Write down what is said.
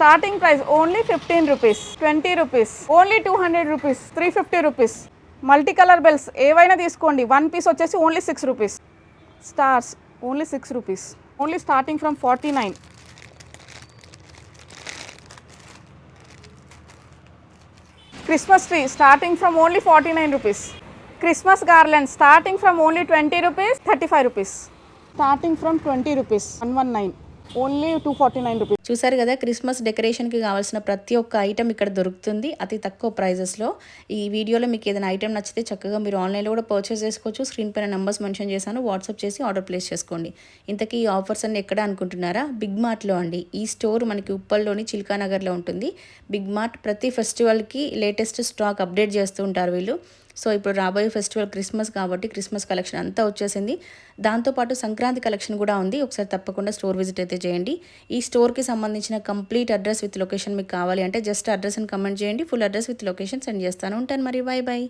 Starting price only fifteen rupees twenty rupees only two hundred rupees three fifty rupees multi colour bells ఏవైనా తీసుకోండి. One piece వచ్చేసి only six rupees stars only six rupees only starting from forty nine Christmas tree starting from only forty nine rupees Christmas garland starting from only twenty rupees thirty five rupees starting from twenty rupees one one nine only two forty nine rupees చూసారు కదా Christmas డెకరేషన్కి కావాల్సిన ప్రతి ఒక్క item ఇక్కడ దొరుకుతుంది అతి తక్కువ ప్రైజెస్లో ఈ వీడియోలో మీకు ఏదైనా ఐటెం నచ్చితే చక్కగా మీరు ఆన్లైన్లో కూడా పర్చేస్ చేసుకోవచ్చు. స్క్రీన్ పైన నెంబర్స్ మెన్షన్ చేశాను వాట్సాప్ చేసి ఆర్డర్ ప్లేస్ చేసుకోండి. ఇంతకీ ఈ ఆఫర్స్ అన్ని ఎక్కడ అనుకుంటున్నారా? బిగ్ మార్ట్లో అండి. ఈ స్టోర్ మనకి ఉప్పల్లోని చిల్కానగర్లో ఉంటుంది. బిగ్ మార్ట్ ప్రతి ఫెస్టివల్కి లేటెస్ట్ స్టాక్ అప్డేట్ చేస్తూ ఉంటారు వీళ్ళు. సో ఇప్పుడు రాబోయే ఫెస్టివల్ క్రిస్మస్ కాబట్టి క్రిస్మస్ కలెక్షన్ అంతా వచ్చేసింది. దాంతోపాటు సంక్రాంతి కలెక్షన్ కూడా ఉంది. ఒకసారి తప్పకుండా స్టోర్ విజిట్ అయితే చేయండి. ఈ స్టోర్కి సంబంధించిన కంప్లీట్ అడ్రస్ విత్ లొకేషన్ మీకు కావాలి అంటే జస్ట్ అడ్రస్ని కమెంట్ చేయండి full address with location send చేస్తాను. ఉంటాను మరి బాయ్ బాయ్